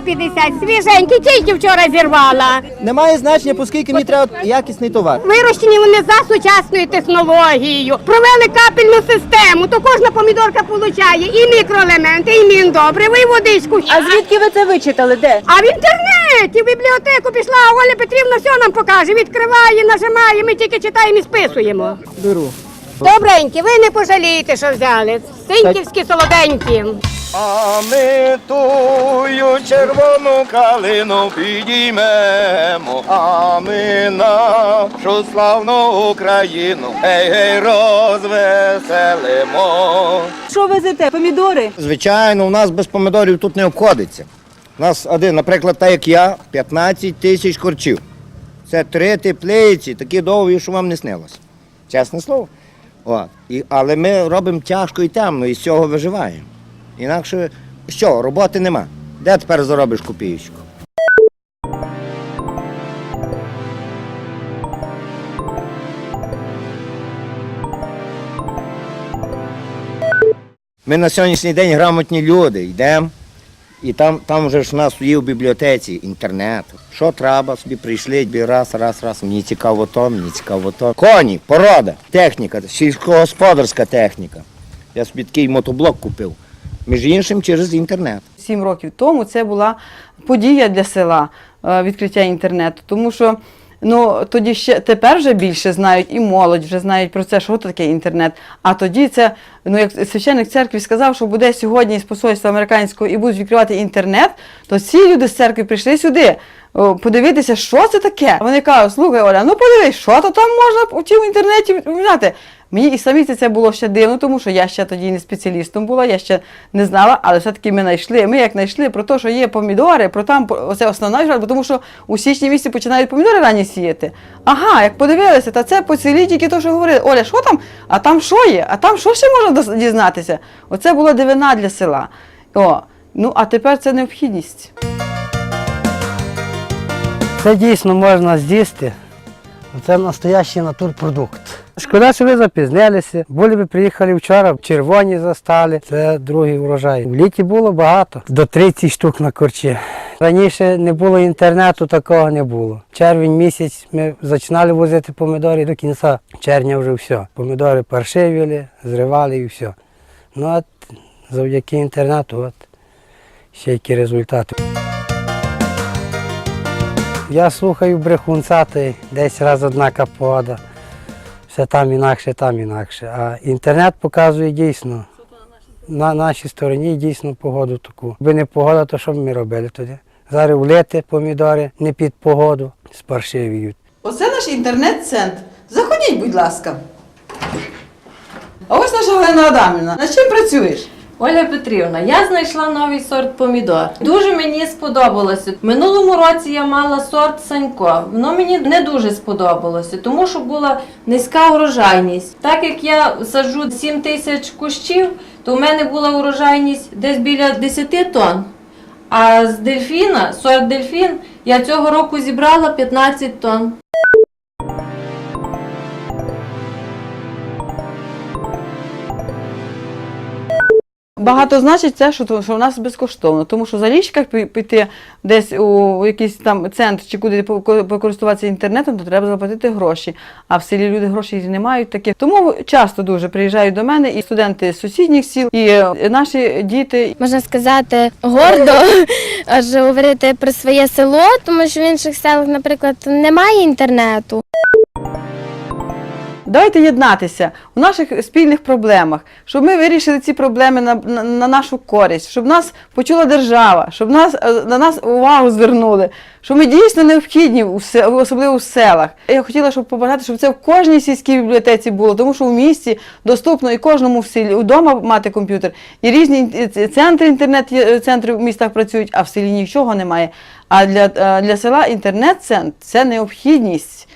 2,50. Свіженькі, тільки вчора зірвала. Немає значення, оскільки мені треба якісний товар. Вирощені вони за сучасною технологією. Провели капельну систему, то кожна помідорка получає і мікроелементи, і міндобриво, і водичку. А звідки ви це вичитали? Де? А в інтернеті, в бібліотеку пішла, Оля Петрівна все нам покаже. Відкриває, нажимає, ми тільки читаємо і списуємо. Беру. Добренькі, ви не пожалієте, що взяли. Синьківські солоденькі. А ми тую червону калину підіймемо, а ми нашу славну Україну, гей, гей, розвеселимо. Що везете? Помідори? Звичайно, у нас без помідорів тут не обходиться. У нас один, наприклад, так як я, 15 тисяч корчів. Це три теплиці, такі довгі, що вам не снилося. Чесне слово. От. І, але ми робимо тяжко і темно, і з цього виживаємо. Інакше що, роботи нема. Де тепер заробиш копієчку? Ми на сьогоднішній день грамотні люди, йдемо. І там, там вже ж у нас є в бібліотеці інтернет. Що треба, собі прийшли, раз, раз, раз. Мені цікаво то, мені цікаво то. Коні, порода, техніка, сільськогосподарська техніка. Я собі такий мотоблок купив. Між іншим через інтернет. Сім років тому це була подія для села е, відкриття інтернету, тому що ну тоді ще тепер вже більше знають і молодь вже знають про це, що таке інтернет. А тоді це ну як священник церкви сказав, що буде сьогодні з посольства американського і будуть відкривати інтернет, то ці люди з церкви прийшли сюди. Подивитися, що це таке. Вони кажуть, слухай, Оля, ну подивись, що то там можна в цьому інтернеті взяти. Мені і самі це, було ще дивно, тому що я ще тоді не спеціалістом була, я ще не знала, але все-таки ми знайшли. Ми як знайшли про те, що є помідори, про там це основна інформація, тому що у січні місяці починають помідори ранні сіяти. Ага, як подивилися, та це по селі тільки то, що говорили. Оля, що там? А там що є? А там що ще можна дізнатися? Оце була дивина для села. О, ну а тепер це необхідність. Це дійсно можна з'їсти. Це настоящий натурпродукт. Шкода, що ви запізнилися. Були б приїхали вчора, червоні застали. Це другий врожай. В літі було багато, до 30 штук на корчі. Раніше не було інтернету, такого не було. Червень місяць ми починали возити помідори до кінця червня вже все. Помідори паршивіли, зривали і все. Ну от завдяки інтернету, от ще які результати. Я слухаю брехунцати, десь раз одна капода. Все там інакше, там інакше. А інтернет показує дійсно. На нашій стороні дійсно погоду таку. Якби не погода, то що б ми робили тоді? Зараз влити помідори не під погоду, спаршивіють. Оце наш інтернет-центр. Заходіть, будь ласка. А ось наша Галина Адамівна. Над чим працюєш? Оля Петрівна, я знайшла новий сорт помідор. Дуже мені сподобалося. Минулому році я мала сорт Санько. Воно мені не дуже сподобалося, тому що була низька урожайність. Так як я саджу 7 тисяч кущів, то в мене була урожайність десь біля 10 тонн. А з дельфіна, сорт дельфін, я цього року зібрала 15 тонн. Багато значить це, що, що у нас безкоштовно, тому що за лічках пі- піти десь у якийсь там центр чи куди поко- покористуватися інтернетом, то треба заплатити гроші. А в селі люди грошей не мають таке. Тому часто дуже приїжджають до мене і студенти з сусідніх сіл, і е, наші діти, можна сказати, гордо аж говорити про своє село, тому що в інших селах, наприклад, немає інтернету. Давайте єднатися у наших спільних проблемах, щоб ми вирішили ці проблеми на, на, на нашу користь, щоб нас почула держава, щоб нас, е, на нас увагу звернули, що ми дійсно необхідні, особливо в селах. Я хотіла, щоб побажати, щоб це в кожній сільській бібліотеці було, тому що в місті доступно і кожному в селі вдома мати комп'ютер. І різні е, центри інтернет-центри в містах працюють, а в селі нічого немає. А для, е, для села інтернет-центр це необхідність.